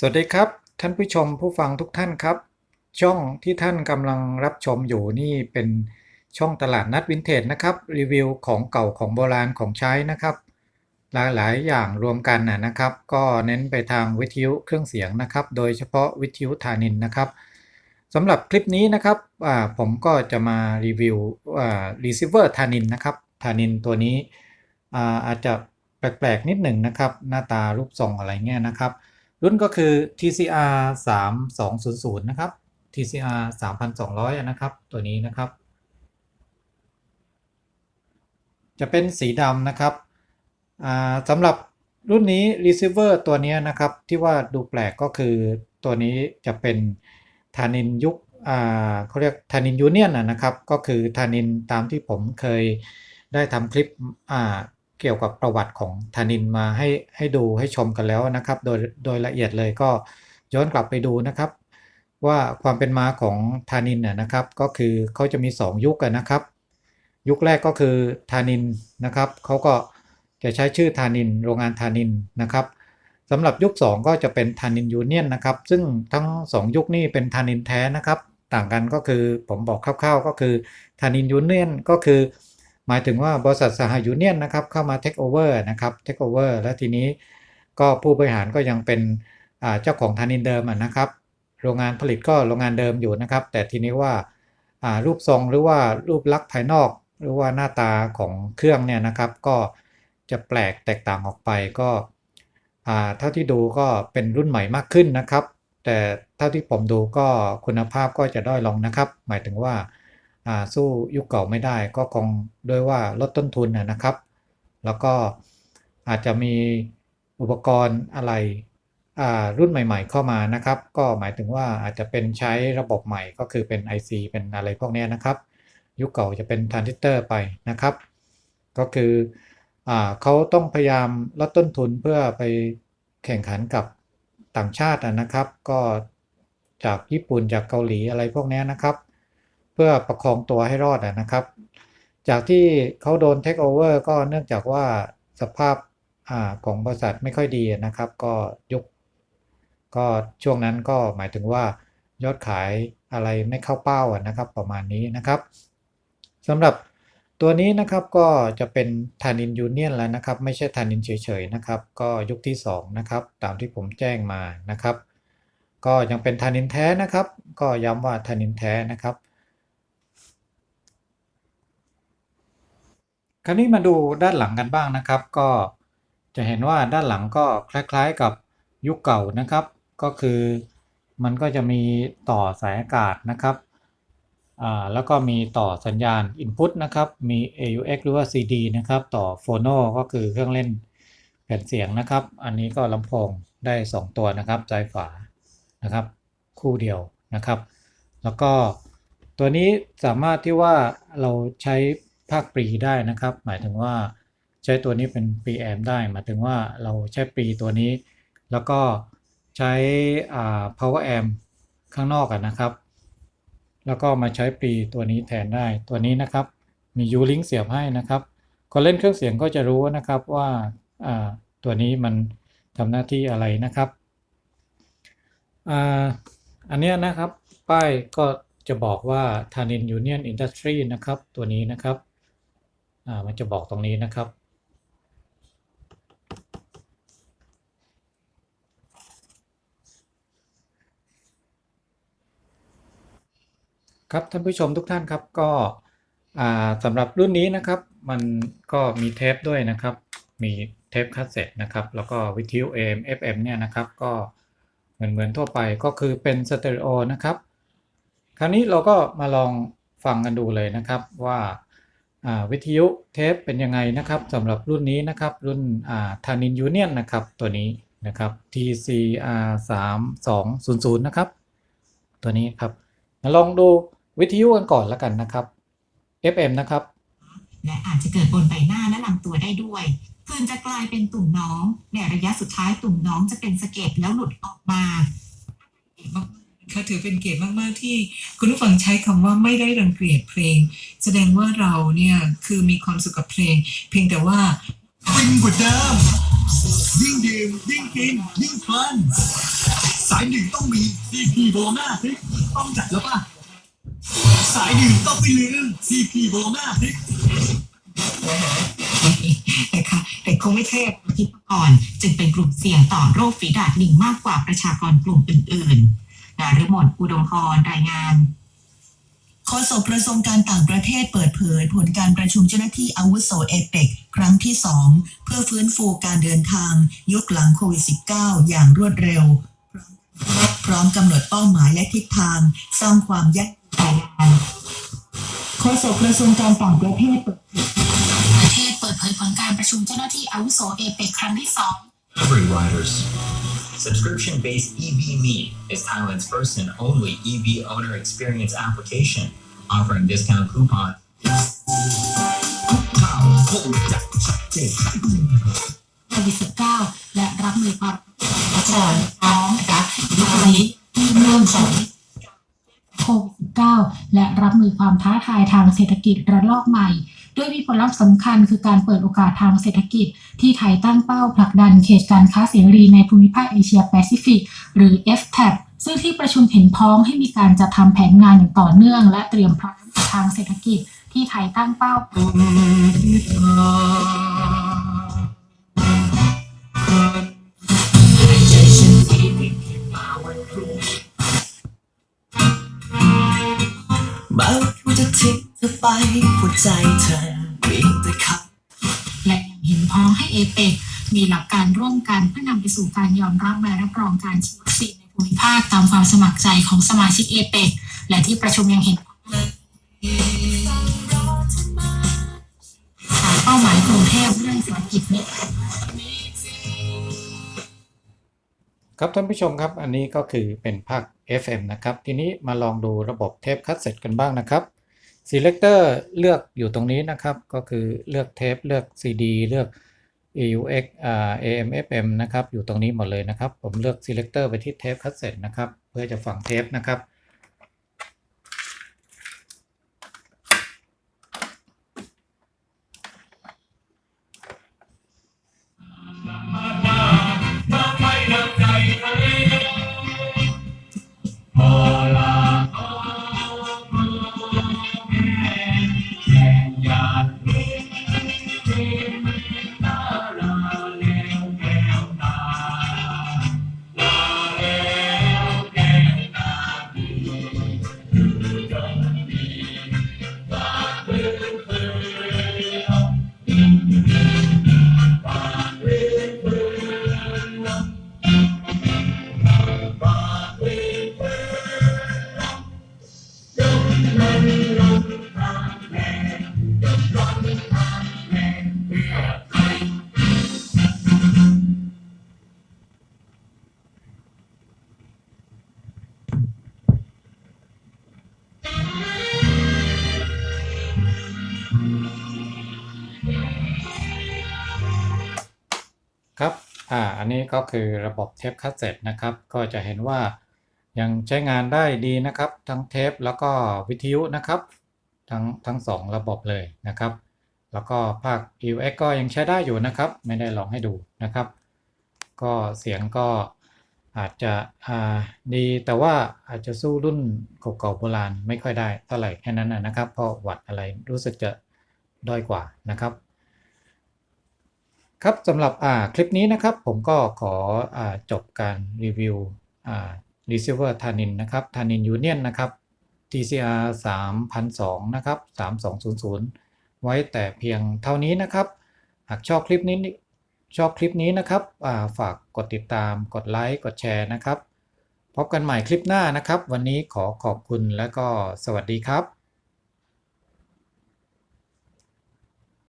สวัสดีครับ ท่านผู้ชมผู้ฟังทุกท่านครับ ช่องที่ท่านกำลังรับชมอยู่นี่เป็นช่องตลาดนัดวินเทจนะครับ รีวิวของเก่าของโบราณของใช้นะครับ หลายๆอย่างรวมกันนะนะครับ ก็เน้นไปทางวิทยุเครื่องเสียงนะครับ โดยเฉพาะวิทยุธานินนะครับสำหรับคลิปนี้นะครับผมก็จะมารีวิวอ่า receiver ธานินนะครับธานินตัวนี้อาอาจจะแปลกๆนิดหนึ่งนะครับ หน้าตารูปทรงอะไรเงี้ยนะครับ รุ่นก็คือ TCR 3200 นะครับ TCR 3200อะนะครับ ตัวนี้นะครับ จะเป็นสีดำนะครับสำหรับรุ่นนี้ receiver ตัวนี้นะครับ ที่ว่าดูแปลกก็คือตัวนี้จะเป็นทานินยุคเขาเรียกทานินยูเนียนนะครับ ก็คือทานินตามที่ผมเคยได้ทำคลิป เกี่ยวกับประวัติของธานินมาให้ให้ดูให้ชมกันแล้วนะครับ โดยโดยละเอียดเลยก็ย้อนกลับไปดูนะครับ ว่าความเป็นมาของธานินน่ะนะครับ ก็คือเขาจะมี 2 ยุคกันนะครับ ยุคแรกก็คือธานินนะครับเขาก็จะใช้ชื่อธานิน โรงงานธานินนะครับสำหรับยุค 2 ก็จะเป็นธานินยูเนียนนะครับ ซึ่งทั้ง 2 ยุคนี้เป็นธานินแท้นะครับ ต่างกันก็คือผมบอกคร่าวๆ ก็คือธานินยูเนียนก็คือ หมายถึงว่าบริษัทสหยูเนียนนะครับเข้ามาเทคโอเวอร์นะครับเทคโอเวอร์แล้วทีนี้ก็ผู้บริหารก็ยังเป็นเจ้าของธานินเดิมนะครับโรงงานผลิตก็โรงงานเดิมอยู่นะครับ แต่ทีนี้ว่ารูปทรงหรือว่ารูปลักษณ์ภายนอก หรือว่าหน้าตาของเครื่องเนี่ยนะครับ ก็จะแปลกแตกต่างออกไปก็เท่าที่ดูก็เป็นรุ่นใหม่มากขึ้นนะครับ แต่เท่าที่ผมดูก็คุณภาพก็จะด้อยลงนะครับ หมายถึงว่า สู้ยุคเก่าไม่ได้ก็คงด้วยว่าลดต้นทุนนะครับ แล้วก็อาจจะมีอุปกรณ์อะไรรุ่นใหม่ๆ เข้ามานะครับ ก็หมายถึงว่าอาจจะเป็นใช้ระบบใหม่ก็คือเป็น IC เป็นอะไรพวกนี้นะครับ ยุคเก่าจะเป็นทรานซิสเตอร์ไปนะครับ ก็คืออเขาต้องพยายามลดต้นทุนเพื่อไปแข่งขันกับต่างชาติอะนะครับ ก็จากญี่ปุ่นจากเกาหลีอะไรพวกนี้นะครับ เพื่อประคองตัวให้รอดนะครับ จากที่เขาโดนเทคโอเวอร์ก็เนื่องจากว่าสภาพอ่าของบริษัทไม่ค่อยดีนะครับ ก็ยุคก็ช่วงนั้นก็หมายถึงว่ายอดขายอะไรไม่เข้าเป้านะครับ ประมาณนี้นะครับสำหรับตัวนี้นะครับก็จะเป็นทานินยูเนียนแล้วนะครับ ไม่ใช่ทานินเฉยๆนะครับ ก็ยุคที่2นะครับตามที่ผมแจ้งมานะครับ ก็ยังเป็นทานินแท้นะครับ ก็ย้ำว่าทานินแท้นะครับ คราวนี้มาดูด้านหลังกันบ้างนะครับ ก็จะเห็นว่าด้านหลังก็คล้ายๆกับยุคเก่านะครับ ก็คือมันก็จะมีต่อสายอากาศนะครับแล้วก็มีต่อสัญญาณ Input นะครับ มี AUX หรือว่า CD นะครับ ต่อ Phono ก็คือเครื่องเล่นแผ่นเสียงนะครับ อันนี้ก็ลำโพงได้ 2 ตัวนะครับซ้ายฝานะครับ คู่เดียวนะครับ แล้วก็ตัวนี้สามารถที่ว่าเราใช้ ภาคปรีได้นะครับ หมายถึงว่าใช้ตัวนี้เป็นปรีแอมได้ หมายถึงว่าเราใช้ปรีตัวนี้ แล้วก็ใช้อ่า power amp ข้างนอกอะนะครับ แล้วก็มาใช้ปรีตัวนี้แทนได้ตัวนี้นะครับ มี U-Link เสียบให้นะครับคนเล่นเครื่องเสียงก็จะรู้นะครับว่าอ่าตัวนี้มันทำหน้าที่อะไรนะครับอ่าอันนี้นะครับ ป้ายก็จะบอกว่า Tanin Union Industry นะครับ ตัวนี้นะครับ มันจะบอกตรงนี้นะครับ ครับท่านผู้ชมทุกท่านครับก็สำหรับรุ่นนี้นะครับ มันก็มีเทปด้วยนะครับ มีเทปคาสเซ็ตนะครับ แล้วก็วิทยุ AM FM เนี่ยนะครับก็เหมือนเหมือนทั่วไปก็คือเป็นสเตอริโอนะครับ คราวนี้เราก็มาลองฟังกันดูเลยนะครับว่า วิทยุเทปเป็นยังไงนะครับสำหรับรุ่นนี้นะครับ รุ่นทานินยูเนียนนะครับตัวนี้นะครับ TCR 3 2 0 0นะครับ ตัวนี้ครับลองดูวิทยุกันก่อนแล้วกันนะครับ FM นะครับ และอาจจะเกิดบนใบหน้าและลำตัวได้ด้วยผื่นจะกลายเป็นตุ่มน้องในระยะสุดท้ายตุ่มน้องจะเป็นสะเก็ดแล้วหลุดออกมาม ค่ะถือเป็นเกียรติมาก ๆ ที่คุณผู้ฟังใช้คำว่าไม่ได้รังเกียจเพลง แสดงว่าเราเนี่ยคือมีความสุขกับเพลง เพียงแต่ว่าฟินกว่าเดิมยิ่งดื่มยิ่งกินยิ่งเพลินสายหนึ่งต้องมีซีพีโบนาพริกต้องจัดแล้วป่ะ สายหนึ่งต้องไม่ลืมซีพีโบนาพริกนะคะแต่คงไม่ใช่ที่ก่อน จึงเป็นกลุ่มเสี่ยงต่อโรคฝีดาดลิงมากกว่าประชากรกลุ่มอื่น ๆาริมนอุดมพรรายงานโฆษกกระทรวงการต่างประเทศเปิดเผย ผลการประชุมเจ้าหน้าที่อาวุโสเอเปกครั้งที่ 2 เพื่อฟื้นฟูการเดินทาง ยุคหลังโควิด -19 อย่างรวดเร็ว พร้อมกำหนดเป้าหมายและทิศทาง สร้างความยั่งยืนโฆษกกระทรวงการต่างประเทศเปิดเผยผลการประชุมเจ้าหน้าที่อาวุโสเอเปกครั้งที่ 2 Subscription based EVMe is Thailand's first and only EV owner experience application, offering discount coupons ข่าวคงจัดชัดเจนโควิด19และรับมือความเชิญน้องนะคะวันนี้เรื่องของโควิด -19 และรับมือความท้าทายทางเศรษฐกิจระลอกใหม่ ด้วยมีผลลัพธ์สำคัญคือการเปิดโอกาสทางเศรษฐกิจ ที่ไทยตั้งเป้าผลักดันเขตการค้าเสรีในภูมิภาคเอเชียแปซิฟิกหรือ FTAP ซึ่งที่ประชุมเห็นพ้องให้มีการจัดทำแผนงานอย่างต่อเนื่อง และเตรียมพร้อมทางเศรษฐกิจที่ไทยตั้งเป้า ไปหัวใจเธอมีแต่คำและยังเห็นพ้องให้เอเปกมีหลักการร่วมกันเพื่อนำไปสู่การยอมรับใบรับรองการฉีดวัคซีนในภูมิภาคตามความสมัครใจของสมาชิกเอเปกและที่ประชุมยังเห็นสามเป้าหมายกรุงเทพเรื่องเศรษฐกิจเนี้ครับท่านผู้ชมครับอันนี้ก็คือเป็นภาค FM นะครับ ทีนี้มาลองดูระบบเทปคัสเซ็ตกันบ้างนะครับ Selector เลือกอยู่ตรงนี้นะครับ ก็คือเลือกเทปเลือก CD เลือก AUX อ่า AM FM นะครับ อยู่ตรงนี้หมดเลยนะครับ ผมเลือก Selector ไปที่เทปคัสเซ็ตนะครับ เพื่อจะฟังเทปนะครับ อ่าอันนี้ก็คือระบบเทปคัสเซ็ตนะครับ ก็จะเห็นว่ายังใช้งานได้ดีนะครับ ทั้งเทปแล้วก็วิทยุนะครับ ทั้งทั้งสองระบบเลยนะครับ แล้วก็ภาค UX ก็ยังใช้ได้อยู่นะครับ ไม่ได้ลองให้ดูนะครับ ก็เสียงก็อาจจะอ่าดีแต่ว่าอาจจะสู้รุ่นเก่าๆโบราณไม่ค่อยได้เท่าไหร่แค่นั้นนะครับ เพราะวัดอะไรรู้สึกจะด้อยกว่านะครับ ครับสำหรับคลิปนี้นะครับผมก็ขออจบการรีวิว receiver ทานินนะครับทานินยูเนียนนะครับ TCR 3002นะครับ3200 ไว้แต่เพียงเท่านี้นะครับ หากชอบคลิปนี้ชอบคลิปนี้นะครับาฝากกดติดตามกดไลค์กดแชร์นะครับ พบกันใหม่คลิปหน้านะครับ วันนี้ขอขอบคุณและก็สวัสดีครับ